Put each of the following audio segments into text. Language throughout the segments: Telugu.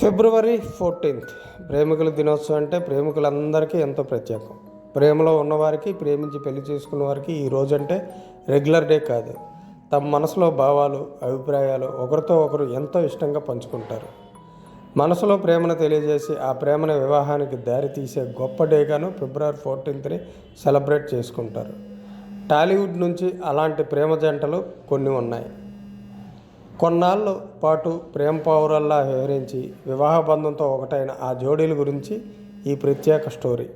February fourteenth. ప్రేమికుల దినోత్సవం అంటే ప్రేమికులందరికీ ఎంతో ప్రత్యేకం. ప్రేమలో ఉన్నవారికి ప్రేమించి పెళ్ళి చేసుకున్న వారికి ఈ రోజు అంటే రెగ్యులర్ డే కాదు. తమ మనసులో భావాలు అభిప్రాయాలు ఒకరితో ఒకరు ఎంతో ఇష్టంగా పంచుకుంటారు. మనసులో ప్రేమను తెలియజేసి ఆ ప్రేమను వివాహానికి దారి తీసే గొప్ప డేగాను ఫిబ్రవరి ఫోర్టీన్త్ని సెలబ్రేట్ చేసుకుంటారు. టాలీవుడ్ నుంచి అలాంటి ప్రేమ జంటలు కొన్ని ఉన్నాయి. కొన్నాళ్ళ పాటు ప్రేమ పావురల్లా వివరించి వివాహ బంధంతో ఒకటైన ఆ జోడీల గురించి ఈ ప్రత్యేక స్టోరీ.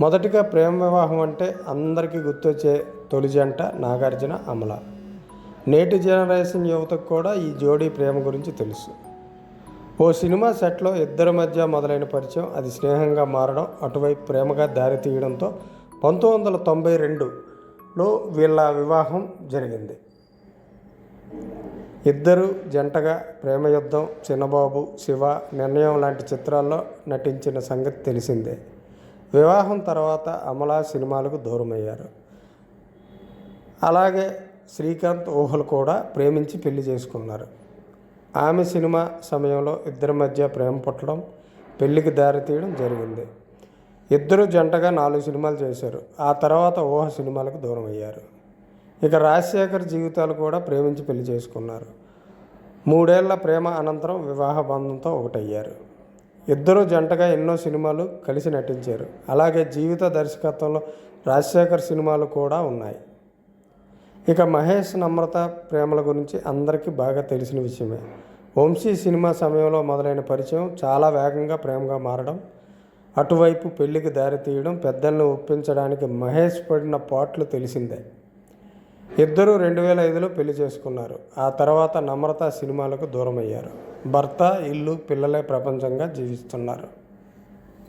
మొదటిగా ప్రేమ వివాహం అంటే అందరికీ గుర్తొచ్చే తొలి జంట నాగార్జున అమల. నేటి జనరేషన్ యువతకు కూడా ఈ జోడీ ప్రేమ గురించి తెలుసు. ఓ సినిమా సెట్లో ఇద్దరి మధ్య మొదలైన పరిచయం అది స్నేహంగా మారడం అటువైపు ప్రేమగా దారి తీయడంతో పంతొమ్మిది వందల తొంభై రెండులో వీళ్ళ వివాహం జరిగింది. ఇద్దరు జంటగా ప్రేమయుద్ధం చిన్నబాబు శివ నిర్ణయం లాంటి చిత్రాల్లో నటించిన సంగతి తెలిసిందే. వివాహం తర్వాత అమలా సినిమాలకు దూరమయ్యారు. అలాగే శ్రీకాంత్ ఊహలు కూడా ప్రేమించి పెళ్ళి చేసుకున్నారు. ఆమె సినిమా సమయంలో ఇద్దరి మధ్య ప్రేమ పుట్టడం పెళ్ళికి దారి తీయడం జరిగింది. ఇద్దరు జంటగా నాలుగు సినిమాలు చేశారు. ఆ తర్వాత ఊహ సినిమాలకు దూరం అయ్యారు ఇక రాజశేఖర్ జీవితాలు కూడా ప్రేమించి పెళ్ళి చేసుకున్నారు. మూడేళ్ళ ప్రేమ అనంతరం వివాహ బంధంతో ఒకటయ్యారు. ఇద్దరు జంటగా ఎన్నో సినిమాలు కలిసి నటించారు. అలాగే జీవిత దర్శకత్వంలో రాజశేఖర్ సినిమాలు కూడా ఉన్నాయి. ఇక మహేష్ నమ్రత ప్రేమల గురించి అందరికీ బాగా తెలిసిన విషయమే. వంశీ సినిమా సమయంలో మొదలైన పరిచయం చాలా వేగంగా ప్రేమగా మారడం అటువైపు పెళ్ళికి దారి తీయడం పెద్దల్ని ఒప్పించడానికి మహేష్ పడిన పాట్లు తెలిసిందే. ఇద్దరూ రెండు వేల ఐదులో పెళ్ళి చేసుకున్నారు. ఆ తర్వాత నమ్రత సినిమాలకు దూరమయ్యారు. భర్త ఇల్లు పిల్లలే ప్రపంచంగా జీవిస్తున్నారు.